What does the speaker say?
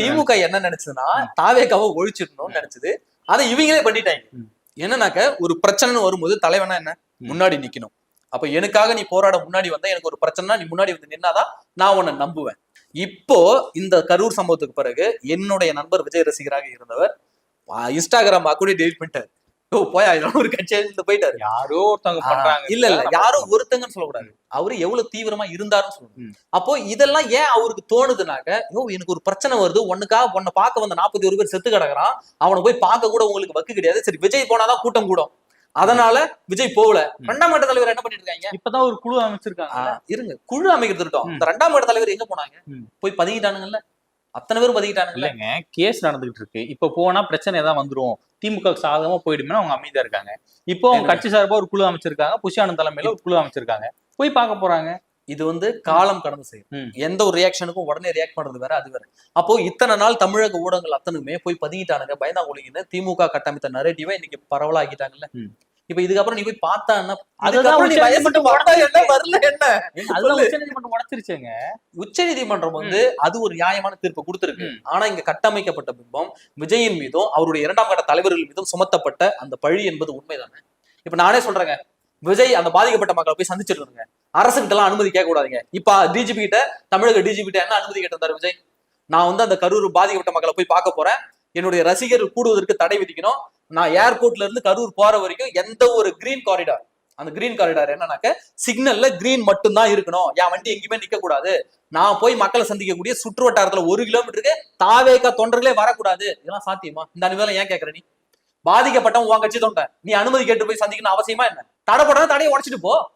திமுக என்ன நினைச்சதுன்னா தாவேக்காவை ஒழிச்சிடணும்னு நினைச்சது. அதை இவங்களே பண்ணிட்டாங்க. என்னன்னாக்க ஒரு பிரச்சனைன்னு வரும்போது தலைவனா என்ன. முன்னாடி நிக்கணும். அப்ப எனக்காக நீ போராட முன்னாடி வந்தா எனக்கு ஒரு பிரச்சனைனா நீ முன்னாடி வந்து நின்னாதான் நான் உன்னை நம்புவேன். இப்போ இந்த கரூர் சம்பவத்துக்கு பிறகு என்னுடைய நண்பர் விஜய் ரசிகராக இருந்தவர் இன்ஸ்டாகிராம் அக்கௌண்ட் டெலிட் பண்ணிட்டாரு. ஓ போய் ஒரு கட்சியா இருந்து போயிட்டாரு. யாரோ ஒருத்தவங்க பண்றாங்க. இல்ல இல்ல யாரும் ஒருத்தங்கன்னு சொல்லக்கூடாது. அவரு எவ்வளவு தீவிரமா இருந்தாருன்னு சொல்லணும். அப்போ இதெல்லாம் ஏன் அவருக்கு தோணுதுனாக்க யோ எனக்கு ஒரு பிரச்சனை வருது ஒண்ணுக்கா உன்னை பார்க்க வந்த நாற்பத்தி ஒரு பேர் செத்து கிடக்குறான். அவனை போய் பார்க்க கூட உங்களுக்கு வக்கு கிடையாது. சரி விஜய் போனாதான் கூட்டம் கூடும். அதனால விஜய் போகல. ரெண்டாம் கட்ட தலைவர் என்ன பண்ணிட்டு இருக்காங்க? இப்பதான் ஒரு குழு அமைச்சிருக்காங்க இருங்க. குழு அமைக்கிறது. இந்த ரெண்டாம் கட்ட தலைவர் எங்க போனாங்க. போய் பதுங்கிட்டானுங்கல்ல. அத்தனை பேரும் பதுங்கிட்டானுங்கல்ல இல்லைங்க கேஸ் நடந்துகிட்டு இருக்கு. இப்ப போனா பிரச்சனை ஏதாவது வந்துரும். திமுக சாதகமா போயிடுமே அவங்க அமைதியா இருக்காங்க. இப்போ அவங்க? கட்சி சார்பா ஒரு குழு அமைச்சிருக்காங்க. புஷானந்த் தலைமையில ஒரு குழு அமைச்சிருக்காங்க. போய் பார்க்க போறாங்க. இது வந்து காலம் கடந்து செய்யும். எந்த ஒரு ரியாக்ஷனுக்கும் உடனே ரியாக்ட் பண்றது வேற அது வேற. அப்போ இத்தனை நாள் தமிழக ஊடகங்கள் அத்தனுமே போய் பதுங்கிட்டானுங்க. பயந்தாங்குழின்னு திமுக கட்டமைத்த நரேட்டிவை இன்னைக்கு பரவலாக்கிட்டாங்கல்ல ம். இப்ப இதுக்கப்புறம் நீ போய் பார்த்தான்னா அதுக்கப்புறம் நீ வந்தா என்ன? வரல என்ன? அதெல்லாம் உச்சநீதிமன்றம் உடச்சிருச்சேங்க. உச்ச நீதிமன்றம் வந்து அது ஒரு நியாயமான தீர்ப்பு கொடுத்திருக்கு. ஆனா இங்க கட்டமைக்கப்பட்ட பிம்பம் விஜயின் மீதும் அவருடைய இரண்டாம் கட்ட தலைவர்கள் மீதும் சுமத்தப்பட்ட அந்த பழி என்பது உண்மைதானே? இப்ப நானே சொல்றேங்க. விஜய் அந்த பாதிக்கப்பட்ட மக்களை போய் சந்திச்சிட்டு இருங்க அரசுகிட்ட எல்லாம் அனுமதி கேட்க கூடாதுங்க இப்ப டிஜிபி கிட்ட தமிழக டிஜிபி கிட்ட என்ன அனுமதி கேட்டிருந்தாரு விஜய்? நான் வந்து அந்த கரூர் பாதிக்கப்பட்ட மக்களை போய் பார்க்க போறேன். என்னுடைய ரசிகர்கள் கூடுவதற்கு தடை விதிக்கணும். நான் ஏர்போர்ட்ல இருந்து கரூர் போற வரைக்கும் எந்த ஒரு கிரீன் காரிடார் அந்த கிரீன் காரிடார் என்னன்னாக்க சிக்னல்ல கிரீன் மட்டும் தான் இருக்கணும். என் வண்டி எங்கேயுமே நிக்க கூடாது நான் போய் மக்களை சந்திக்கக்கூடிய சுற்று வட்டாரத்துல ஒரு கிலோமீட்டருக்கு தாவேக்கா தொண்டர்களே வரக்கூடாது. இதெல்லாம் சாத்தியமா? இந்த அனுபவம் ஏன் கேக்குற நீ? பாதிக்கப்பட்டவன் உன் கட்சி தொண்டை நீ அனுமதி கேட்டு போய் சந்திக்கணும் அவசியமா என்ன? தடை போடுறதா தடையை உடைச்சிட்டு போ.